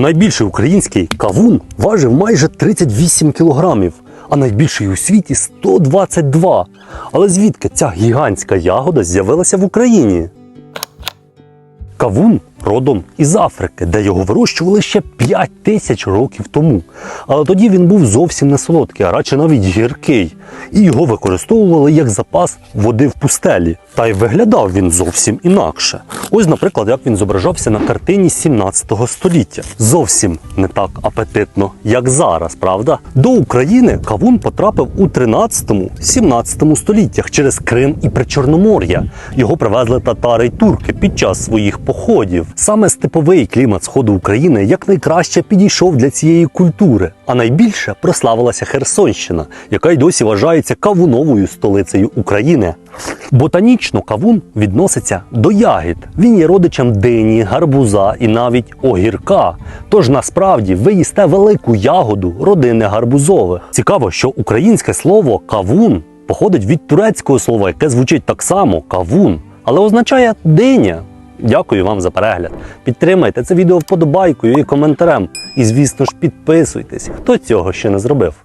Найбільший український кавун важив майже 38 кілограмів, а найбільший у світі 122. Але звідки ця гігантська ягода з'явилася в Україні? Кавун родом із Африки, де його вирощували ще 5 тисяч років тому. Але тоді він був зовсім не солодкий, а радше навіть гіркий. І його використовували як запас води в пустелі. Та й виглядав він зовсім інакше. Ось, наприклад, як він зображався на картині 17 століття. Зовсім не так апетитно, як зараз, правда? До України кавун потрапив у 13-17 століттях через Крим і Причорномор'я. Його привезли татари й турки під час своїх походів. Саме степовий клімат сходу України якнайкраще підійшов для цієї культури, а найбільше прославилася Херсонщина, яка й досі вважається кавуновою столицею України. Ботанічно кавун відноситься до ягід. Він є родичем дині, гарбуза і навіть огірка. Тож насправді ви їсте велику ягоду родини гарбузових. Цікаво, що українське слово кавун походить від турецького слова, яке звучить так само кавун, але означає диня. Дякую вам за перегляд. Підтримайте це відео вподобайкою і коментарем. І, звісно ж, підписуйтесь, хто цього ще не зробив.